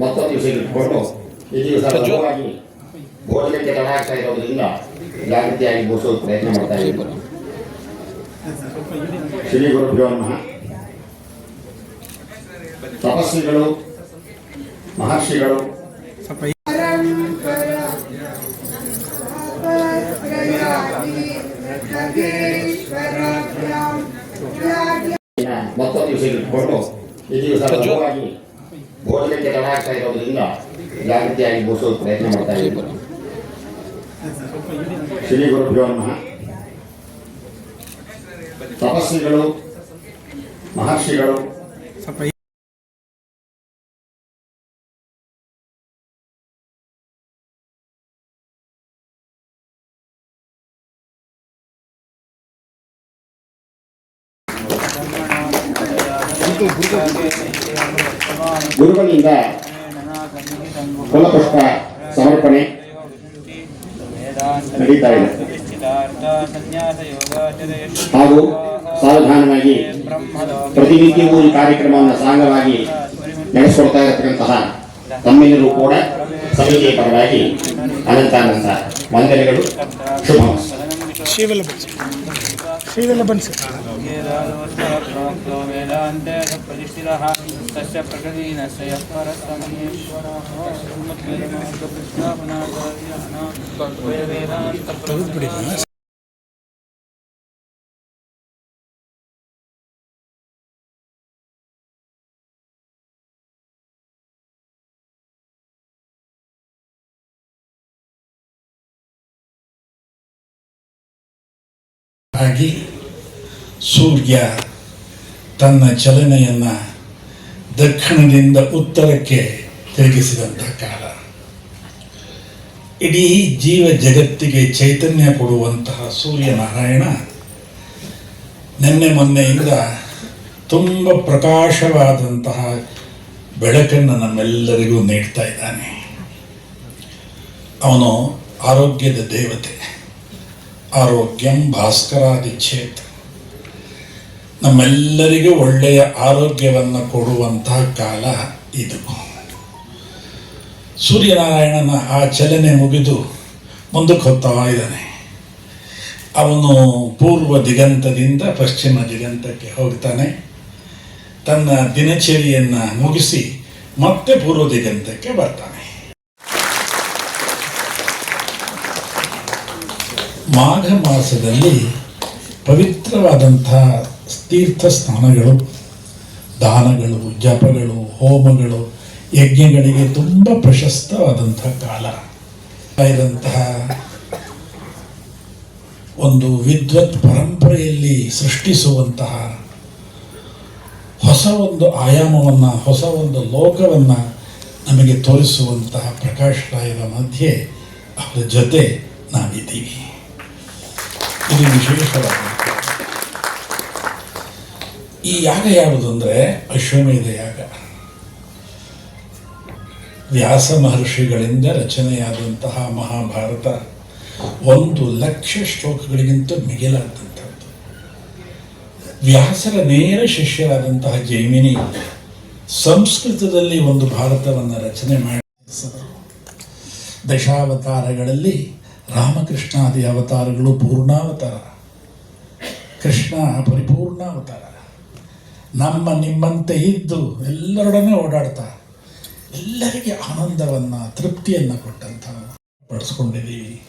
ಮತ್ತೊಂದು ದಿವಸ ಇಟ್ಕೊಂಡು ಈ ದಿವಸ ಲಘುವಾಗಿ ಭೋಜನಕ್ಕೆ ತಡ ಆಗ್ತಾ ಇರೋದ್ರಿಂದ ಜಾಗೃತಿಯಾಗಿ ಬೋಸೋದು ಪ್ರಯತ್ನ ಮಾಡ್ತಾ ಇದ್ದೀವಿ ಶ್ರೀ ಗುರುಭ್ಯೋ ನಮಃ ತಪಸ್ವಿಗಳು ಮಹರ್ಷಿಗಳು ಮತ್ತೊಂದು ದಿವಸ ಇಟ್ಕೊಂಡು ಈ ದಿವಸ ಲಘುವಾಗಿ ಭೋಜನಕ್ಕೆ ತಡ ಆಗ್ತಾ ಇರೋದ್ರಿಂದ ಜಾಗೃತಿಯಾಗಿ ಬೋಸೋ ಪ್ರಯತ್ನ ಮಾಡ್ತಾ ಇದ್ದೀವಿ ಶ್ರೀ ಗುರುಭ್ಯೋ ನಮಃ ತಪಸ್ವಿಗಳು ಮಹರ್ಷಿಗಳು ಗುರುಗಳಿಂದ ಕುಲಪುಷ್ಪ ಸಮರ್ಪಣೆ ನಡೀತಾ ಇದೆ. ಹಾಗೂ ಸಾವಧಾನವಾಗಿ ಪ್ರತಿನಿತ್ಯವೂ ಈ ಕಾರ್ಯಕ್ರಮವನ್ನು ಸಾಂಗವಾಗಿ ನಡೆಸಿಕೊಡ್ತಾ ಇರತಕ್ಕಂತಹ ತಮ್ಮೆಲ್ಲರೂ ಕೂಡ ಸಮಿತಿಯ ಪರವಾಗಿ ಅನಂತಾನಂದ ವಂದನೆಗಳು. ಶುಭ ಶ್ರೀವೆಲ್ಲ ಬನ್ಸಿ ಶ್ರೀವೆಲ್ಲ ಬನ್ಸಿ ವೇದಾಂತೆ ಪ್ರತಿಷ್ಠಿತಃ ತಸ್ಯ ಸೂರ್ಯ ತನ್ನ ಪರಸ್ತಮನೇಶ್ವರಃ ವೇದಾಂತ ಆಗಿ ಸೂರ್ಯ ತನ್ನ ಚಲನೆಯನ್ನು ದಕ್ಷಿಣದಿಂದ ಉತ್ತರಕ್ಕೆ ತಿರುಗಿಸಿದಂಥ ಕಾಲ. ಇಡೀ ಜೀವ ಜಗತ್ತಿಗೆ ಚೈತನ್ಯ ಕೊಡುವಂತಹ ಸೂರ್ಯನಾರಾಯಣ ನಿನ್ನೆ ಮೊನ್ನೆಯಿಂದ ತುಂಬ ಪ್ರಕಾಶವಾದಂತಹ ಬೆಳಕನ್ನು ನಮ್ಮೆಲ್ಲರಿಗೂ ನೀಡ್ತಾ ಇದ್ದಾನೆ. ಅವನು ಆರೋಗ್ಯದ ದೇವತೆ. ಆರೋಗ್ಯಂ ಭಾಸ್ಕರಾದಿಚ್ಛೇತ್ ನಮ್ಮೆಲ್ಲರಿಗೂ ಒಳ್ಳೆಯ ಆರೋಗ್ಯವನ್ನು ಕೊಡುವಂತಹ ಕಾಲ ಇದು. ಸೂರ್ಯನಾರಾಯಣನ ಆ ಚಲನೆ ಮುಗಿದು ಮುಂದಕ್ಕೆ ಹೋಗ್ತಾ ಇದ್ದಾನೆ. ಅವನು ಪೂರ್ವ ದಿಗಂತದಿಂದ ಪಶ್ಚಿಮ ದಿಗಂತಕ್ಕೆ ಹೋಗ್ತಾನೆ. ತನ್ನ ದಿನಚರಿಯನ್ನು ಮುಗಿಸಿ ಮತ್ತೆ ಪೂರ್ವ ದಿಗಂತಕ್ಕೆ ಬರ್ತಾನೆ. ಮಾಘ ಮಾಸದಲ್ಲಿ ಪವಿತ್ರವಾದಂಥ ತೀರ್ಥ ಸ್ನಾನಗಳು ದಾನಗಳು, ಜಪಗಳು, ಹೋಮಗಳು, ಯಜ್ಞಗಳಿಗೆ ತುಂಬ ಪ್ರಶಸ್ತವಾದಂಥ ಕಾಲ. ಇದಂತಹ ಒಂದು ವಿದ್ವತ್ ಪರಂಪರೆಯಲ್ಲಿ ಸೃಷ್ಟಿಸುವಂತಹ ಹೊಸ ಒಂದು ಆಯಾಮವನ್ನು, ಹೊಸ ಒಂದು ಲೋಕವನ್ನು ನಮಗೆ ತೋರಿಸುವಂತಹ ಪ್ರಕಾಶ್ ರಾಯರ ಮಧ್ಯೆ ಅವರ ಜೊತೆ ನಾವಿದ್ದೀವಿ. ಇದು ವಿಶೇಷವಾದ ಈ ಯಾಗ ಯಾವುದು ಅಂದರೆ ಅಶ್ವಮೇಧ ಯಾಗ. ವ್ಯಾಸ ಮಹರ್ಷಿಗಳಿಂದ ರಚನೆಯಾದಂತಹ ಮಹಾಭಾರತ ಒಂದು ಲಕ್ಷ ಶ್ಲೋಕಗಳಿಗಿಂತ ಮಿಗಿಲಾದಂಥದ್ದು. ವ್ಯಾಸರ ನೇರ ಶಿಷ್ಯರಾದಂತಹ ಜೈಮಿನಿ ಸಂಸ್ಕೃತದಲ್ಲಿ ಒಂದು ಭಾರತವನ್ನು ರಚನೆ ಮಾಡಿ ದಶಾವತಾರಗಳಲ್ಲಿ ರಾಮಕೃಷ್ಣಾದಿ ಅವತಾರಗಳು ಪೂರ್ಣಾವತಾರ, ಕೃಷ್ಣ ಪರಿಪೂರ್ಣಾವತಾರ. ನಮ್ಮ ನಿಮ್ಮಂತೆ ಇದ್ದು ಎಲ್ಲರೊಡನೆ ಓಡಾಡ್ತಾ, ಎಲ್ಲರಿಗೆ ಆನಂದವನ್ನು, ತೃಪ್ತಿಯನ್ನು ಕೊಟ್ಟಂಥ ಪಡಿಸ್ಕೊಂಡಿದ್ದೀವಿ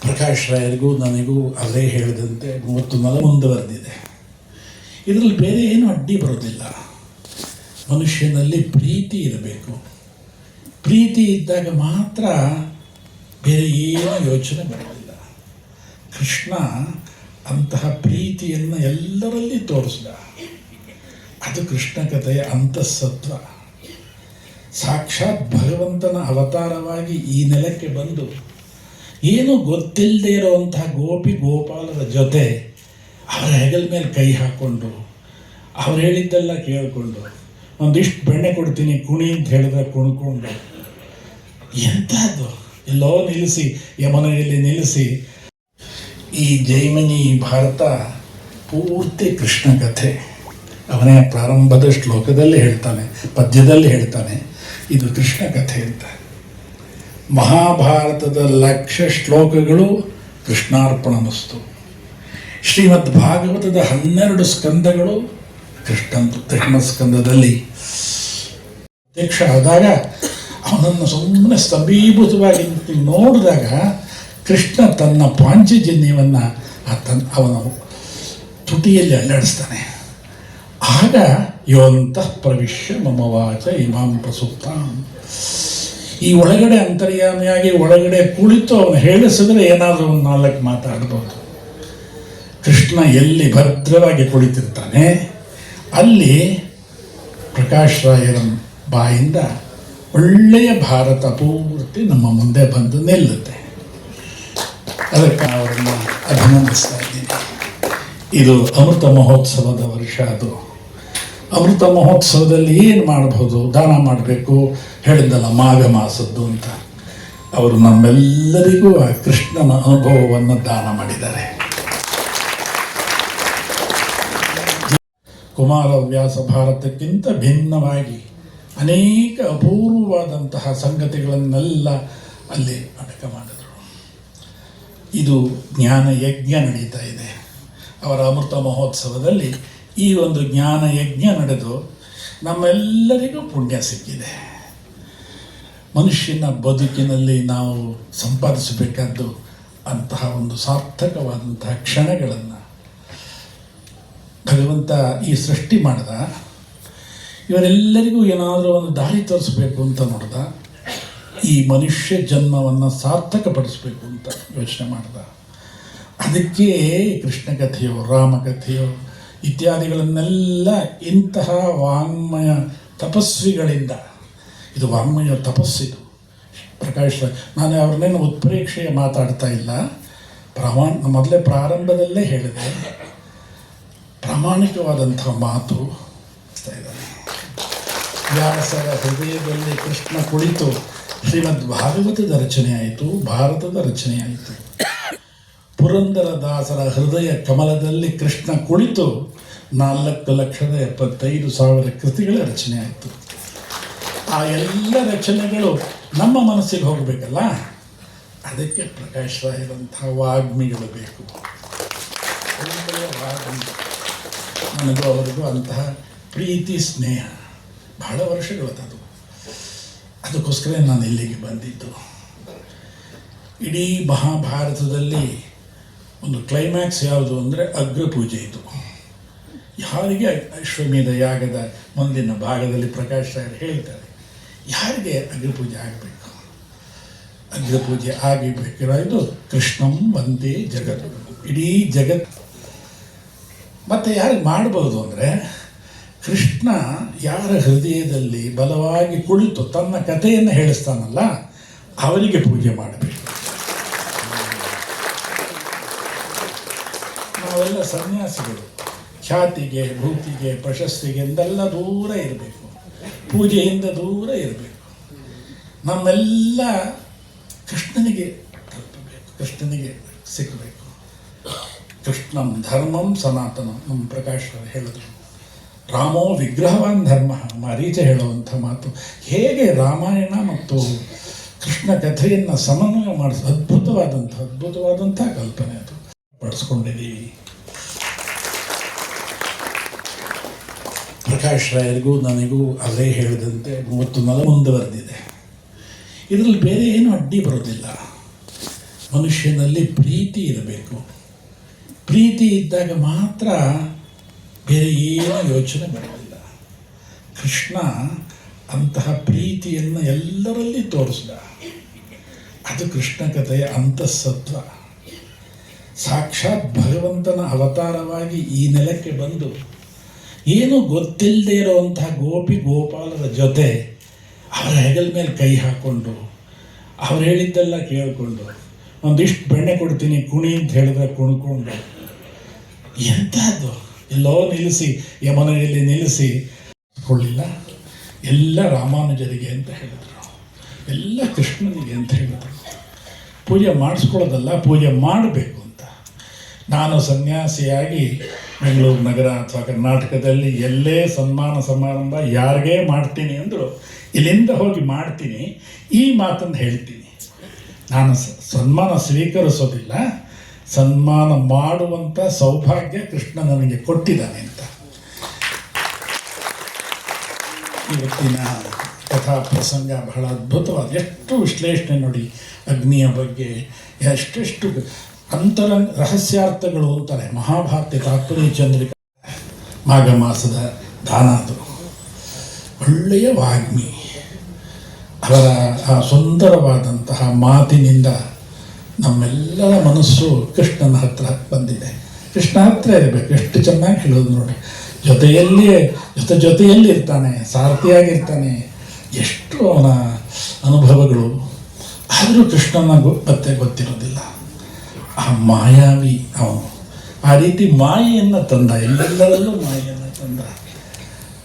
ಪ್ರಕಾಶ್ ರಾಯರಿಗೂ ನನಗೂ ಅದೇ ಹೇಳಿದಂತೆ ಮೂವತ್ತು ನಲ ಮುಂದುವರೆದಿದೆ ಇದರಲ್ಲಿ ಬೇರೆ ಏನು ಅಡ್ಡಿ ಬರೋದಿಲ್ಲ. ಮನುಷ್ಯನಲ್ಲಿ ಪ್ರೀತಿ ಇರಬೇಕು. ಪ್ರೀತಿ ಇದ್ದಾಗ ಮಾತ್ರ ಬೇರೆ ಏನು ಯೋಚನೆ ಬರೋದಿಲ್ಲ. ಕೃಷ್ಣ ಅಂತಹ ಪ್ರೀತಿಯನ್ನು ಎಲ್ಲರಲ್ಲಿ ತೋರಿಸಿದ. ಅದು ಕೃಷ್ಣ ಕಥೆಯ ಅಂತಃಸತ್ವ. ಸಾಕ್ಷಾತ್ ಭಗವಂತನ ಅವತಾರವಾಗಿ ಈ ನೆಲಕ್ಕೆ ಬಂದು ಏನು ಗೊತ್ತಿಲ್ಲದೆ ಇರುವಂತಹ ಗೋಪಿ ಗೋಪಾಲರ ಜೊತೆ ಅವರ ಹೆಗಲ ಮೇಲೆ ಕೈ ಹಾಕ್ಕೊಂಡು ಅವ್ರು ಹೇಳಿದ್ದೆಲ್ಲ ಕೇಳಿಕೊಂಡು, ಒಂದಿಷ್ಟು ಬೆಣ್ಣೆ ಕೊಡ್ತೀನಿ, ಕುಣಿ ಅಂತ ಹೇಳಿದ್ರೆ ಕುಣ್ಕೊಂಡು. ಎಂಥದ್ದು ಎಲ್ಲೋ ನಿಲ್ಲಿಸಿ ಯಮನೆಯಲ್ಲಿ ನಿಲ್ಲಿಸಿ ಈ ಜೈಮಿನಿ ಭಾರತ ಪೂರ್ತಿ ಕೃಷ್ಣ ಕಥೆ ಅವನೇ ಪ್ರಾರಂಭದ ಶ್ಲೋಕದಲ್ಲಿ ಹೇಳ್ತಾನೆ, ಪದ್ಯದಲ್ಲಿ ಹೇಳ್ತಾನೆ, ಇದು ಕೃಷ್ಣ ಕಥೆ ಅಂತ. ಮಹಾಭಾರತದ ಲಕ್ಷ ಶ್ಲೋಕಗಳು ಕೃಷ್ಣಾರ್ಪಣ ಮಸ್ತು. ಶ್ರೀಮದ್ ಭಾಗವತದ ಹನ್ನೆರಡು ಸ್ಕಂದಗಳು ಕೃಷ್ಣ ಕೃಷ್ಣ ಸ್ಕಂದದಲ್ಲಿ. ಅಧ್ಯಕ್ಷ ಆದಾಗ ಅವನನ್ನು ಸುಮ್ಮನೆ ಸ್ತಂಭೀಭೂತವಾಗಿ ನೋಡಿದಾಗ ಕೃಷ್ಣ ತನ್ನ ಪಾಂಚಜನ್ಯವನ್ನು ಆ ತನ್ನ ಅವನು ತುಟಿಯಲ್ಲಿ ಅಲ್ಲಾಡಿಸ್ತಾನೆ. ಆಗ ಯೋಂತ ಪ್ರವಿಶ್ಯ ಮಮ ವಾಚ ಇಮಾಂ ಪ್ರಸುಪ್ತಾಂ ಈ ಒಳಗಡೆ ಅಂತರ್ಯಾಮಿಯಾಗಿ ಒಳಗಡೆ ಕುಳಿತು ಅವನು ಹೇಳಿಸಿದ್ರೆ ಏನಾದರೂ ಒಂದು ನಾಲ್ಕು ಮಾತಾಡ್ಬೋದು. ಕೃಷ್ಣ ಎಲ್ಲಿ ಭದ್ರವಾಗಿ ಕುಳಿತಿರ್ತಾನೆ, ಅಲ್ಲಿ ಪ್ರಕಾಶ್ ರಾಯರ ಬಾಯಿಂದ ಒಳ್ಳೆಯ ಭಾರತ ಪೂರ್ತಿ ನಮ್ಮ ಮುಂದೆ ಬಂದು ನಿಲ್ಲುತ್ತೆ. ಅದಕ್ಕೆ ಅವರನ್ನು ಅಭಿನಂದಿಸ್ತಾ ಇದ್ದೀನಿ ಇದು ಅಮೃತ ಮಹೋತ್ಸವದ ವರ್ಷ ಅದು. ಅಮೃತ ಮಹೋತ್ಸವದಲ್ಲಿ ಏನು ಮಾಡಬಹುದು ದಾನ ಮಾಡಬೇಕು ಹೇಳಿದ್ದಲ್ಲ ಮಾಘ ಮಾಸದ್ದು ಅಂತ. ಅವರು ನಮ್ಮೆಲ್ಲರಿಗೂ ಆ ಕೃಷ್ಣನ ಅನುಭವವನ್ನು ದಾನ ಮಾಡಿದ್ದಾರೆ. ಕುಮಾರವ್ಯಾಸ ಭಾರತಕ್ಕಿಂತ ಭಿನ್ನವಾಗಿ ಅನೇಕ ಅಪೂರ್ವವಾದಂತಹ ಸಂಗತಿಗಳನ್ನೆಲ್ಲ ಅಲ್ಲಿ ಅಡಕ ಮಾಡಿದರು ಇದು ಜ್ಞಾನ ಯಜ್ಞ ನಡೀತಾ ಇದೆ. ಅವರ ಅಮೃತ ಮಹೋತ್ಸವದಲ್ಲಿ ಈ ಒಂದು ಜ್ಞಾನ ಯಜ್ಞ ನಡೆದು ನಮ್ಮೆಲ್ಲರಿಗೂ ಪುಣ್ಯ ಸಿಕ್ಕಿದೆ. ಮನುಷ್ಯನ ಬದುಕಿನಲ್ಲಿ ನಾವು ಸಂಪಾದಿಸಬೇಕಾದ್ದು ಅಂತಹ ಒಂದು ಸಾರ್ಥಕವಾದಂತಹ ಕ್ಷಣಗಳನ್ನು ಭಗವಂತ ಈ ಸೃಷ್ಟಿ ಮಾಡಿದ. ಇವರೆಲ್ಲರಿಗೂ ಏನಾದರೂ ಒಂದು ದಾರಿ ತೋರಿಸಬೇಕು ಅಂತ ನೋಡ್ದ. ಈ ಮನುಷ್ಯ ಜನ್ಮವನ್ನು ಸಾರ್ಥಕಪಡಿಸಬೇಕು ಅಂತ ಯೋಚನೆ ಮಾಡಿದ. ಅದಕ್ಕೆ ಕೃಷ್ಣ ಕಥೆಯೋ ರಾಮಕಥೆಯೋ ಇತ್ಯಾದಿಗಳನ್ನೆಲ್ಲ ಇಂತಹ ವಾಂಗ್ಮಯ ತಪಸ್ವಿಗಳಿಂದ, ಇದು ವಾಂಗ್ಮಯ ತಪಸ್ಸಿದು ಪ್ರಕಾಶ್, ನಾನು ಅವ್ರನ್ನೇನು ಉತ್ಪ್ರೇಕ್ಷೆಯ ಮಾತಾಡ್ತಾ ಇಲ್ಲ. ಪ್ರಮಾಣ, ಮೊದಲೇ ಪ್ರಾರಂಭದಲ್ಲೇ ಹೇಳಿದೆ. ಪ್ರಾಮಾಣಿಕವಾದಂಥ ಮಾತು ವ್ಯಾಸರ ಹೃದಯದಲ್ಲಿ ಕೃಷ್ಣ ಕುಳಿತು ಶ್ರೀಮದ್ ಭಾಗವತದ ರಚನೆ ಆಯಿತು, ಭಾರತದ ರಚನೆ ಆಯಿತು. ಪುರಂದರ ದಾಸರ ಹೃದಯ ಕಮಲದಲ್ಲಿ ಕೃಷ್ಣ ಕುಳಿತು ನಾಲ್ಕು ಲಕ್ಷದ ಎಪ್ಪತ್ತೈದು ಸಾವಿರ ಕೃತಿಗಳ ರಚನೆ ಆಯಿತು. ಆ ಎಲ್ಲ ರಚನೆಗಳು ನಮ್ಮ ಮನಸ್ಸಿಗೆ ಹೋಗಬೇಕಲ್ಲ? ಅದಕ್ಕೆ ಪ್ರಕಾಶ್ ರಾಯರಂತಹ ವಾಗ್ಮಿಗಳು ಬೇಕು. ನನಗೂ ಅವರಿಗೂ ಅಂತಹ ಪ್ರೀತಿ, ಸ್ನೇಹ ಬಹಳ ವರ್ಷಗಳದ್ದು ಅದಕ್ಕೋಸ್ಕರ ನಾನು ಇಲ್ಲಿಗೆ ಬಂದಿದ್ದು. ಇಡೀ ಮಹಾಭಾರತದಲ್ಲಿ ಒಂದು ಕ್ಲೈಮ್ಯಾಕ್ಸ್ ಯಾವುದು ಅಂದರೆ ಅಗ್ರಪೂಜೆ ಇದು. ಯಾರಿಗೆ ಅಶ್ವಮೇಧ ಯಾಗದ ಮುಂದಿನ ಭಾಗದಲ್ಲಿ ಪ್ರಕಾಶ್ ರಾಯರು ಹೇಳ್ತಾರೆ, ಯಾರಿಗೆ ಅಗ್ರಪೂಜೆ ಆಗಬೇಕು? ಅಗ್ರಪೂಜೆ ಆಗಿಬೇಕಿರೋದು ಕೃಷ್ಣಂ ಒಂದೇ ಜಗತ್ತು. ಇಡೀ ಜಗತ್ ಮತ್ತು ಯಾರಿಗೆ ಮಾಡ್ಬೋದು ಅಂದರೆ ಕೃಷ್ಣ ಯಾರ ಹೃದಯದಲ್ಲಿ ಬಲವಾಗಿ ಕುಳಿತು ತನ್ನ ಕಥೆಯನ್ನು ಹೇಳಿಸ್ತಾನಲ್ಲ, ಅವರಿಗೆ ಪೂಜೆ ಮಾಡಬೇಕು. ನಾವೆಲ್ಲ ಸನ್ಯಾಸಿಗಳು. ಖ್ಯಾತಿಗೆ, ಭೂತಿಗೆ, ಪ್ರಶಸ್ತಿಗೆ ಎಂದೆಲ್ಲ ದೂರ ಇರಬೇಕು. ಪೂಜೆಯಿಂದ ದೂರ ಇರಬೇಕು. ನಮ್ಮೆಲ್ಲ ಕೃಷ್ಣನಿಗೆ ತಲುಪಬೇಕು. ಕೃಷ್ಣನಿಗೆ ಸಿಕ್ಕಬೇಕು ಕೃಷ್ಣಂ ಧರ್ಮಂ ಸನಾತನ, ನಮ್ಮ ಪ್ರಕಾಶ್ ಹೇಳಿದ್ರು ಹೇಳಿದರು. ರಾಮೋ ವಿಗ್ರಹವಾನ್ ಧರ್ಮ. ಮಾರೀಚ ಹೇಳುವಂಥ ಮಾತು. ಹೇಗೆ ರಾಮಾಯಣ ಮತ್ತು ಕೃಷ್ಣ ಕಥೆಯನ್ನು ಸಮನ್ವಯ ಮಾಡಿಸ, ಅದ್ಭುತವಾದಂಥ ಅದ್ಭುತವಾದಂಥ ಕಲ್ಪನೆ ಅದು. ಪಡಿಸ್ಕೊಂಡಿದ್ದೀವಿ. ಪ್ರಕಾಶ್ ರಾಯರಿಗೂ ನನಗೂ ಅದೇ ಹೇಳಿದಂತೆ ಮೂವತ್ತು ನಲ ಮುಂದುವರೆದಿದೆ ಇದರಲ್ಲಿ ಬೇರೆ ಏನು ಅಡ್ಡಿ ಬರೋದಿಲ್ಲ. ಮನುಷ್ಯನಲ್ಲಿ ಪ್ರೀತಿ ಇರಬೇಕು. ಪ್ರೀತಿ ಇದ್ದಾಗ ಮಾತ್ರ ಬೇರೆ ಏನು ಯೋಚನೆ ಮಾಡಲಿಲ್ಲ ಕೃಷ್ಣ ಅಂತಹ ಪ್ರೀತಿಯನ್ನು ಎಲ್ಲರಲ್ಲಿ ತೋರಿಸಿದ. ಅದು ಕೃಷ್ಣ ಕಥೆಯ ಅಂತಃಸತ್ವ. ಸಾಕ್ಷಾತ್ ಭಗವಂತನ ಅವತಾರವಾಗಿ ಈ ನೆಲಕ್ಕೆ ಬಂದು ಏನು ಗೊತ್ತಿಲ್ಲದೆ ಇರುವಂತಹ ಗೋಪಿ ಗೋಪಾಲರ ಜೊತೆ ಅವರ ಹೆಗಲ ಮೇಲೆ ಕೈ ಹಾಕ್ಕೊಂಡು ಅವ್ರು ಹೇಳಿದ್ದೆಲ್ಲ ಕೇಳಿಕೊಂಡು, ಒಂದಿಷ್ಟು ಬೆಣ್ಣೆ ಕೊಡ್ತೀನಿ ಕುಣಿ ಅಂತ ಹೇಳಿದ್ರೆ ಕುಣ್ಕೊಂಡು ಎಂಥದ್ದು ಎಲ್ಲೋ ನಿಲ್ಲಿಸಿ ಯಮನೆಯಲ್ಲಿ ನಿಲ್ಲಿಸಿ. ಕೊಳ್ಳಿಲ್ಲ. ಎಲ್ಲ ರಾಮಾನುಜರಿಗೆ ಅಂತ ಹೇಳಿದರು. ಎಲ್ಲ ಕೃಷ್ಣನಿಗೆ ಅಂತ ಹೇಳಿದರು. ಪೂಜೆ ಮಾಡಿಸ್ಕೊಳ್ಳೋದಲ್ಲ, ಪೂಜೆ ಮಾಡಬೇಕು ಅಂತ. ನಾನು ಸನ್ಯಾಸಿಯಾಗಿ ಬೆಂಗಳೂರು ನಗರ ಅಥವಾ ಕರ್ನಾಟಕದಲ್ಲಿ ಎಲ್ಲೇ ಸನ್ಮಾನ ಸಮಾರಂಭ ಯಾರಿಗೇ ಮಾಡ್ತೀನಿ ಅಂದರು, ಇಲ್ಲಿಂದ ಹೋಗಿ ಮಾಡ್ತೀನಿ, ಈ ಮಾತನ್ನು ಹೇಳ್ತೀನಿ. ನಾನು ಸನ್ಮಾನ ಸ್ವೀಕರಿಸೋದಿಲ್ಲ. ಸನ್ಮಾನ ಮಾಡುವಂಥ ಸೌಭಾಗ್ಯ ಕೃಷ್ಣ ನನಗೆ ಕೊಟ್ಟಿದ್ದಾನೆ ಅಂತ. ಇವತ್ತಿನ ಕಥಾ ಪ್ರಸಂಗ ಬಹಳ ಅದ್ಭುತವಾದ, ಎಷ್ಟು ವಿಶ್ಲೇಷಣೆ ನೋಡಿ ಅಗ್ನಿಯ ಬಗ್ಗೆ, ಎಷ್ಟೆಷ್ಟು ಅಂತರ ರಹಸ್ಯಾರ್ಥಗಳು ಅಂತಾರೆ. ಮಹಾಭಾರತ ತಾತ್ಪರ್ಯ ಚಂದ್ರಿಕ ಮಾಘ ಮಾಸದ ದಾನ ಅದು ಒಳ್ಳೆಯ ವಾಗ್ಮಿ. ಅವರ ಆ ಸುಂದರವಾದಂತಹ ಮಾತಿನಿಂದ ನಮ್ಮೆಲ್ಲರ ಮನಸ್ಸು ಕೃಷ್ಣನ ಹತ್ರ ಬಂದಿದೆ. ಕೃಷ್ಣ ಹತ್ರ ಇರಬೇಕು. ಎಷ್ಟು ಚೆನ್ನಾಗಿ ಹೇಳೋದು ನೋಡಿ. ಜೊತೆಯಲ್ಲಿಯೇ, ಜೊತೆ ಜೊತೆಯಲ್ಲಿ ಇರ್ತಾನೆ, ಸಾರಥಿಯಾಗಿರ್ತಾನೆ. ಎಷ್ಟು ಅವನ ಅನುಭವಗಳು. ಆದರೂ ಕೃಷ್ಣನ ಗೊತ್ತೆ ಗೊತ್ತಿರೋದಿಲ್ಲ. ಆ ಮಾಯಾವಿ ಅವನು. ಆ ರೀತಿ ಮಾಯೆಯನ್ನು ತಂದ, ಎಲ್ಲೆಲ್ಲರಲ್ಲೂ ಮಾಯೆಯನ್ನು ತಂದ.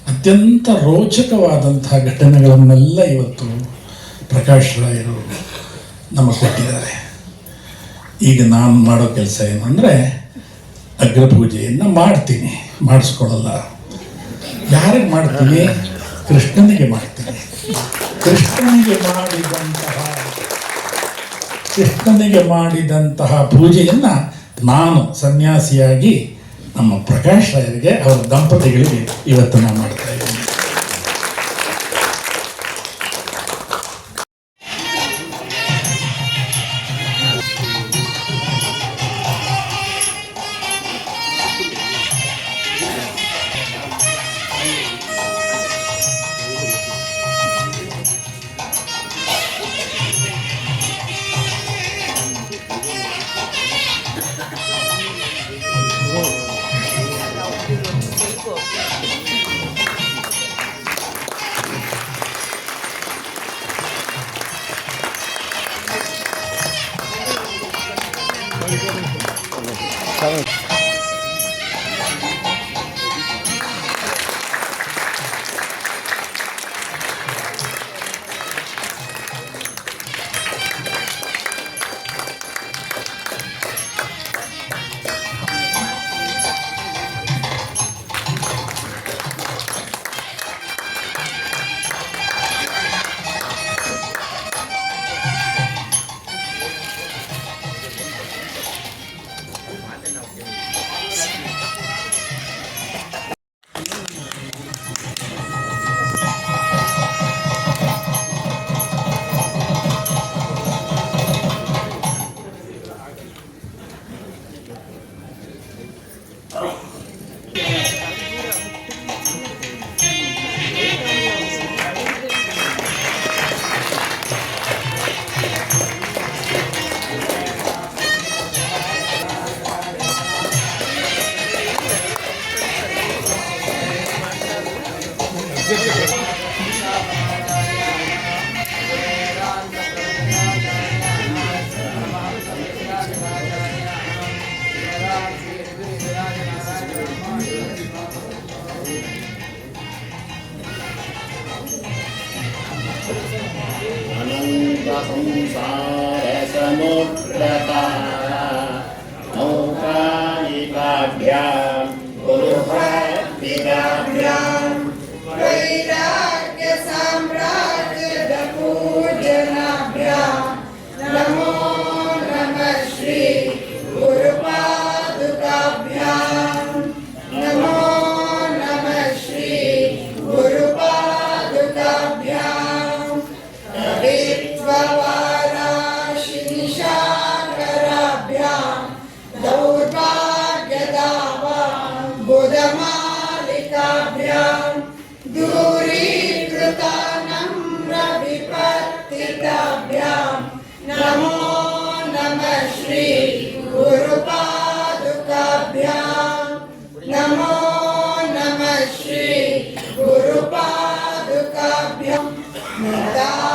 ಅತ್ಯಂತ ರೋಚಕವಾದಂತಹ ಘಟನೆಗಳನ್ನೆಲ್ಲ ಇವತ್ತು ಪ್ರಕಾಶ್ ರಾಯರು ನಮಗೆ ಕೊಟ್ಟಿದ್ದಾರೆ. ಈಗ ನಾನು ಮಾಡೋ ಕೆಲಸ ಏನು ಅಂದರೆ ಅಗ್ರಪೂಜೆಯನ್ನು ಮಾಡ್ತೀನಿ. ಮಾಡಿಸ್ಕೊಳ್ಳಲ್ಲ. ಯಾರಿಗೆ ಮಾಡ್ತೀನಿ? ಕೃಷ್ಣನಿಗೆ ಮಾಡ್ತೀನಿ. ಕೃಷ್ಣನಿಗೆ ಮಾಡಿದಂತಹ ಕೃಷ್ಣನಿಗೆ ಮಾಡಿದಂತಹ ಪೂಜೆಯನ್ನು ನಾನು ಸನ್ಯಾಸಿಯಾಗಿ ನಮ್ಮ ಪ್ರಕಾಶ್ ರಾಯರಿಗೆ, ಅವರ ದಂಪತಿಗಳಿಗೆ ಇವತ್ತು ನಾನು ಮಾಡ್ತಾ ಇದ್ದೀನಿ. Então,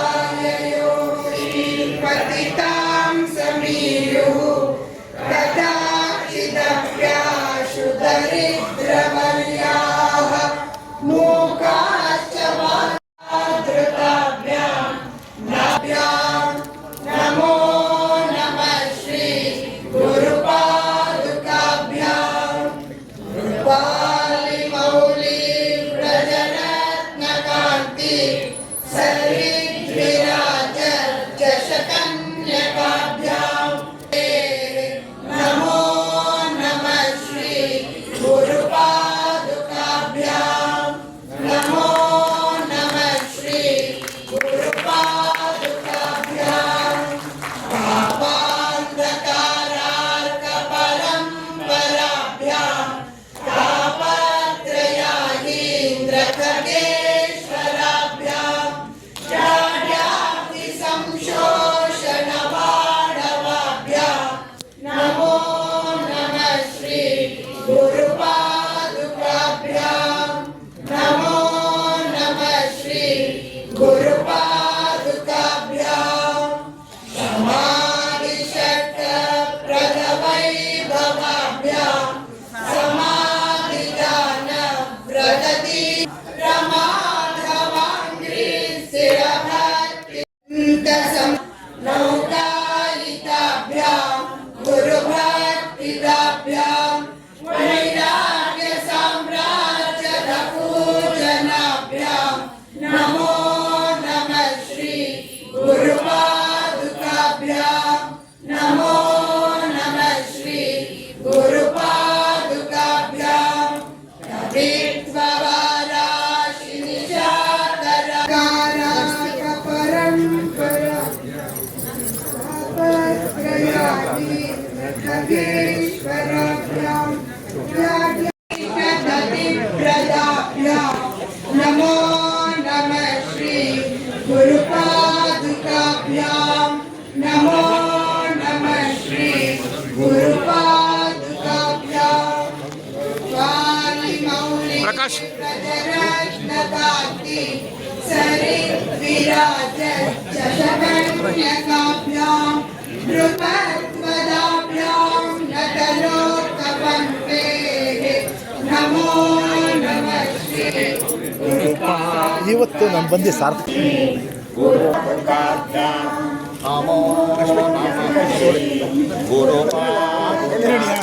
ಇವತ್ತು ನಾನು ಬಂದು ಸಾರ್ಥಕ.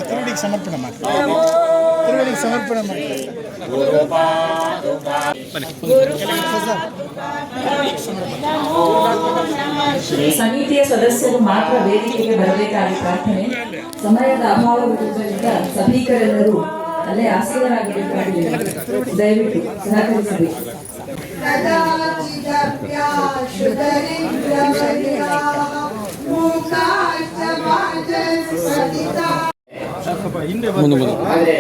ತಿರುಗಡಿಗೆ ಸಮರ್ಪಣೆ ಮಾಡಿ. ತಿರುಗಡಿಗೆ ಸಮರ್ಪಣೆ ಮಾಡಿ. ಸಮಿತಿಯ ಸದಸ್ಯರು ಮಾತ್ರ ವೇದಿಕೆಗೆ ಬರಬೇಕಾದ ಪ್ರಾರ್ಥನೆ. ಸಮಯದ ಅಭಾವದಿಂದ ಸಭಿಕರೆಲ್ಲರೂ ಅಲ್ಲೇ ಆಸೀನರಾಗಿರಬೇಕಾಗಿದೆ ದಯವಿಟ್ಟು ಸಹಕರಿಸಬೇಕು. ಆದರೆ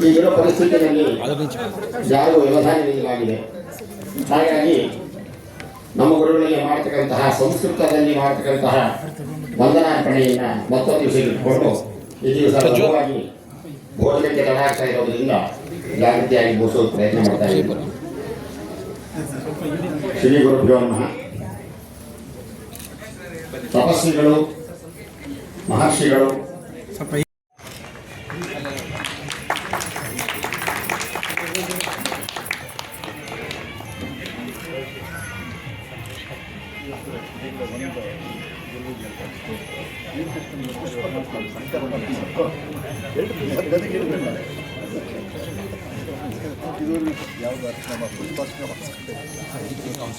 ಈಗಿರೋ ಪರಿಸ್ಥಿತಿಯಲ್ಲಿ ಯಾರು ಆಗಿದೆ ಹಾಗಾಗಿ ನಮ್ಮ ಗುರುಗಳಿಗೆ ಮಾಡತಕ್ಕಂತಹ ಸಂಸ್ಕೃತದಲ್ಲಿ ಮಾಡತಕ್ಕಂತಹ ವಂದನಾರ್ಪಣೆಯನ್ನು ಮತ್ತೊಂದು ಇಟ್ಕೊಂಡು ಈ ದಿವಸ ಭೋಜನಕ್ಕೆ ತಡ ಆಗ್ತಾ ಇರೋದ್ರಿಂದ ಜಾಗೃತಿಯಾಗಿ ಬೋಸೋ ಪ್ರಯತ್ನ ಮಾಡ್ತಾ ಇದ್ದೀವಿ ಶ್ರೀ ಗುರುಭ್ಯೋ ನಮಃ. ತಪಸ್ವಿಗಳು ಮಹರ್ಷಿಗಳು.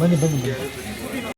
બની બની